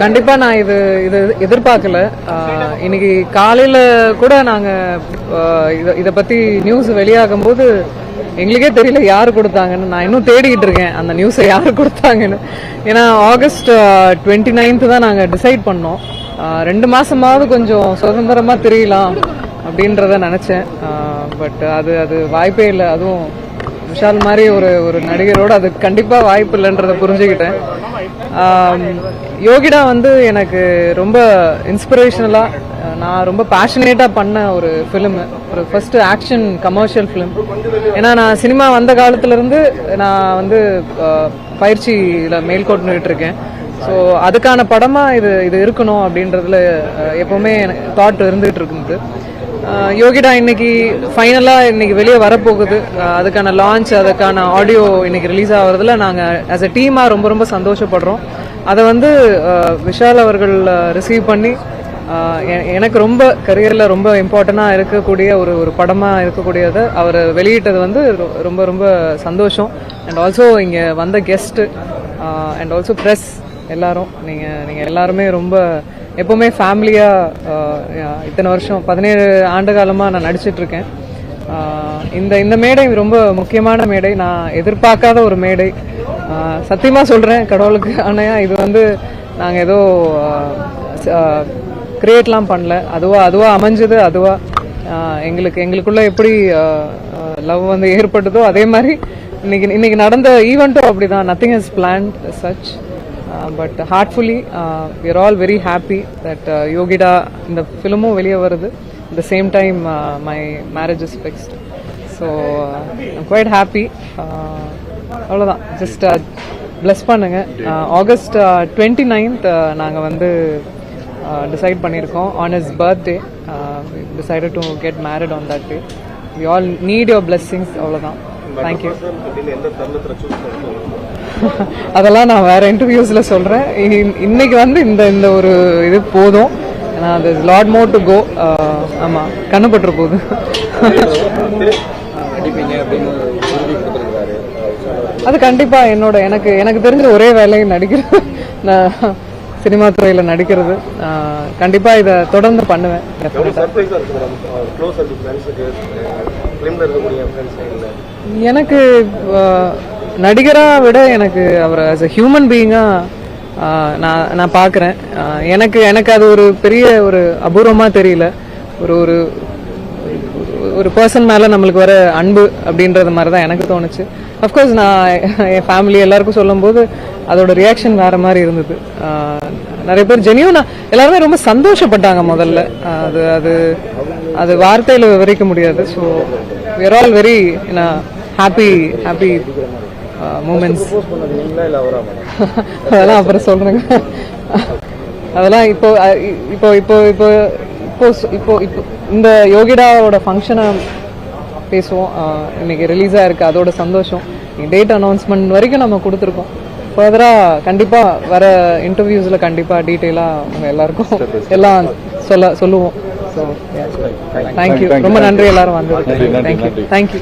கண்டிப்பா நான் இது இது எதிர்பார்க்கல. இன்னைக்கு காலையில கூட நாங்க இதை இத பத்தி நியூஸ் வெளியாகும் போது எங்களுக்கே தெரியல யார் கொடுத்தாங்கன்னு. நான் இன்னும் தேடிக்கிட்டு இருக்கேன் அந்த நியூஸை யார் கொடுத்தாங்கன்னு. ஏன்னா ஆகஸ்ட் டுவெண்ட்டி நைன்த்து தான் நாங்கள் டிசைட் பண்ணோம். ரெண்டு மாசமாவது கொஞ்சம் சுதந்திரமா தெரியலாம் அப்படின்றத நினச்சேன். பட் அது அது வாய்ப்பே இல்லை. அதுவும் விஷால் மாதிரி ஒரு ஒரு நடிகரோட அது கண்டிப்பாக வாய்ப்பு இல்லைன்றத புரிஞ்சுக்கிட்டேன். யோகிடா வந்து எனக்கு ரொம்ப இன்ஸ்பிரேஷனலாக நான் ரொம்ப பேஷனேட்டாக பண்ண ஒரு ஃபிலிமு ஒரு ஃபஸ்ட்டு ஆக்ஷன் கமர்ஷியல் ஃபிலிம் ஏன்னா நான் சினிமா வந்த காலத்துலேருந்து நான் வந்து பயிற்சியில் பயிற்சியில இருக்கேன் ஸோ அதுக்கான படமாக இது இது இருக்கணும் அப்படின்றதுல எப்போவுமே எனக்கு தாட் இருந்துகிட்டு இருக்குது யோகிடா இன்னைக்கு ஃபைனலாக இன்னைக்கு வெளியே வரப்போகுது. அதுக்கான லான்ச் அதுக்கான ஆடியோ இன்னைக்கு ரிலீஸ் ஆகிறதுல நாங்கள் ஆஸ் அ டீமாக ரொம்ப ரொம்ப சந்தோஷப்படுறோம். அதை வந்து விஷால் அவர்கள் ரிசீவ் பண்ணி எ- எனக்கு ரொம்ப கரியரில் ரொம்ப இம்பார்ட்டண்டா இருக்கக்கூடிய ஒரு ஒரு படமாக இருக்கக்கூடியதை அவர் வெளியிட்டது வந்து ரொ- ரொம்ப ரொம்ப சந்தோஷம். அண்ட் ஆல்சோ இங்கே வந்த கெஸ்ட்டு அண்ட் ஆல்சோ ப்ரெஸ் எல்லாரும் நீங்கள் நீங்கள் எல்லாருமே ரொம்ப எப்போவுமே ஃபேமிலியாக இத்தனை வருஷம் பதினேழு ஆண்டு காலமாக நான் நடிச்சிட்ருக்கேன். இந்த இந்த மேடை ரொம்ப முக்கியமான மேடை. நான் எதிர்பார்க்காத ஒரு மேடை. சத்தியமாக சொல்கிறேன் கடவுளுக்கு. ஆனால் இது வந்து நாங்கள் ஏதோ கிரியேட்லாம் பண்ணல. அதுவாக அதுவாக அமைஞ்சது அதுவாக எங்களுக்கு எங்களுக்குள்ளே எப்படி லவ் வந்து ஏற்பட்டதோ அதே மாதிரி இன்னைக்கு இன்னைக்கு நடந்த ஈவெண்ட்டும் அப்படிதான். Nothing is plan such but heartfully we're all very happy that Yogi Da இந்த ஃபிலிமும் வெளியே வருது. The same time my marriage is fixed so quite happy அவ்வளோதான் ஜஸ்ட் ப்ளஸ் பண்ணுங்க. ஆகஸ்ட் டுவெண்ட்டி நைன்த் நாங்கள் வந்து டிசைட் பண்ணியிருக்கோம். On is birthday decided to get married on that day we all need your blessings அவ்வளோதான் thank you அதெல்லாம் நான் வேற இன்டர்வியூஸ்ல சொல்றேன். இ- இன்னைக்கு வந்து இந்த இந்த ஒரு இது போதும். ஏன்னா அது லாட் மோர் டு கோ ஆமா கண்ணு பட்டுற போகுது. அது கண்டிப்பா என்னோட எனக்கு எனக்கு தெரிஞ்ச ஒரே வேலை நடிக்கிறது. நான் சினிமா துறையில நடிக்கிறது. ஆஹ் கண்டிப்பா இதை தொடர்ந்து பண்ணுவேன். ஃபிலிமில் இருக்கக்கூடிய ஃப்ரெண்ட்ஸ் இல்லை எனக்கு நடிகராக விட எனக்கு அவர் ஆஸ் அ ஹியூமன் பீயிங்காக நான் நான் பார்க்குறேன். எனக்கு எனக்கு அது ஒரு பெரிய ஒரு அபூர்வமாக தெரியல. ஒரு ஒரு ஒரு பர்சன் மேலே நம்மளுக்கு வர அன்பு அப்படின்றது மாதிரி தான் எனக்கு தோணுச்சு. அஃப்கோர்ஸ் நான் என் ஃபேமிலி எல்லாருக்கும் சொல்லும்போது அதோட ரியாக்ஷன் வேறு மாதிரி இருந்தது. நிறைய பேர் ஜெனியூனா எல்லாருமே ரொம்ப சந்தோஷப்பட்டாங்க முதல்ல. அது அது அது வார்த்தையில விவரிக்க முடியாது. So we're all very happy happy moments அதெல்லாம் அப்புறம் சொல்றேங்க. அதெல்லாம் இப்போ இப்போ இப்போ இப்போ இப்போ இப்போ இப்போ இந்த யோகிடாவோட ஃபங்க்ஷனை பேசுவோம். இன்னைக்கு ரிலீஸாக இருக்குது அதோட சந்தோஷம். டேட் அனௌன்ஸ்மெண்ட் வரைக்கும் நம்ம கொடுத்துருக்கோம். ஃபர்தராக கண்டிப்பாக வர இன்டர்வியூஸில் கண்டிப்பாக டீட்டெயிலாக உங்கள் எல்லாருக்கும் எல்லாம் சொல்ல சொல்லுவோம். ஸோ தேங்க்யூ ரொம்ப நன்றி எல்லாரும் வந்து தேங்க்யூ தேங்க்யூ